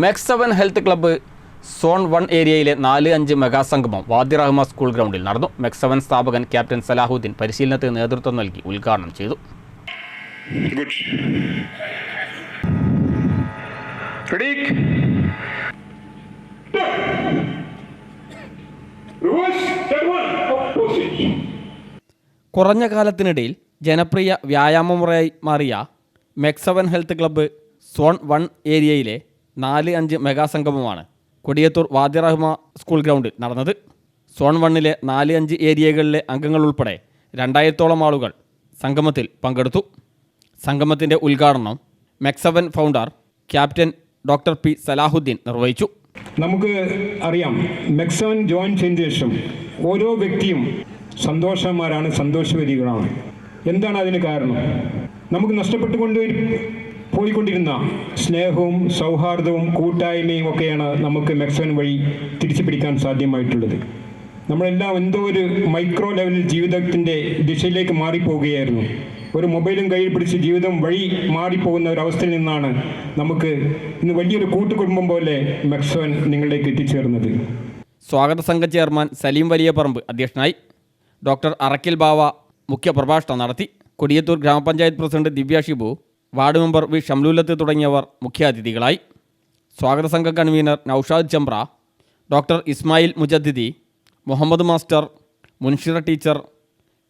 MECS seven health club zone one ഏരിയയിലെ നാല് അഞ്ച് മെഗാസംഗമം വാദിറഹ്മ സ്കൂൾ ഗ്രൗണ്ടിൽ നടന്നു. മെക്സ് സെവൻ സ്ഥാപകൻ ക്യാപ്റ്റൻ സലാഹുദ്ദീൻ പരിശീലനത്തിന് നേതൃത്വം നൽകി ഉദ്ഘാടനം ചെയ്തു. കുറഞ്ഞ കാലത്തിനിടയിൽ ജനപ്രിയ വ്യായാമമുറയായി മാറിയ മെക്സവൻ ഹെൽത്ത് ക്ലബ്ബ് സോൺ വൺ ഏരിയയിലെ നാല് അഞ്ച് മെഗാ സംഗമമാണ് കൊടിയത്തൂർ വാദ്യറഹ്മ സ്കൂൾ ഗ്രൗണ്ടിൽ നടന്നത്. സോൺ വണ്ണിലെ നാല് അഞ്ച് ഏരിയകളിലെ അംഗങ്ങൾ ഉൾപ്പെടെ രണ്ടായിരത്തോളം ആളുകൾ സംഗമത്തിൽ പങ്കെടുത്തു. സംഗമത്തിന്റെ ഉദ്ഘാടനം MECS seven founder captain doctor P Salahuddin നിർവഹിച്ചു. നമുക്ക് അറിയാം മെക്സവൻ ജോയിൻ ചെയ്തതിനു ശേഷം ഓരോ വ്യക്തിയും സന്തോഷന്മാരാണ് സന്തോഷവരികളാണ് എന്താണ് അതിന് കാരണം? നമുക്ക് നഷ്ടപ്പെട്ടുകൊണ്ട് പോയിക്കൊണ്ടിരുന്ന സ്നേഹവും സൗഹാർദ്ദവും കൂട്ടായ്മയും ഒക്കെയാണ് നമുക്ക് മെക്സോൻ വഴി തിരിച്ചു പിടിക്കാൻ സാധ്യമായിട്ടുള്ളത്. നമ്മളെല്ലാം എന്തോ ഒരു മൈക്രോ ലെവലിൽ ജീവിതത്തിന്റെ ദിശയിലേക്ക് മാറിപ്പോവുകയായിരുന്നു. ഒരു മൊബൈലും കയ്യിൽ പിടിച്ച് ജീവിതം വഴി മാറിപ്പോകുന്ന ഒരു അവസ്ഥയിൽ നിന്നാണ് നമുക്ക് ഇന്ന് വലിയൊരു കൂട്ടുകുടുംബം പോലെ മെക്സോൻ നിങ്ങളിലേക്ക് എത്തിച്ചേർന്നത്. സ്വാഗത സംഘ ചെയർമാൻ സലീം വലിയ പറമ്പ് അധ്യക്ഷനായി ഡോക്ടർ അറക്കിൽ ബാവ മുഖ്യപ്രഭാഷണം നടത്തി Kodiyathur Gramapanchayat president Divya Shibu ward member V Shamlulath തുടങ്ങിയവർ മുഖ്യാതിഥികളായി. സ്വാഗത സംഘ convener Noushad Chambra doctor Ismail Mujaddidi Muhammad master Munshira teacher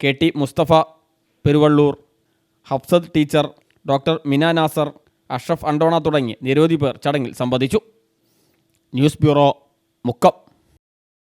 K T Musthafa Peruvallur Hafsath teacher doctor Mina Nasar Ashraf Andona തുടങ്ങി നിരവധി പേർ ചടങ്ങിൽ സംബന്ധിച്ചു. News bureau Mukkam.